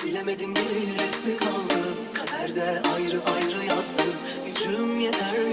Silemedim bir resmi kaldı. Kaderde ayrı ayrı yazdı Gücüm yeter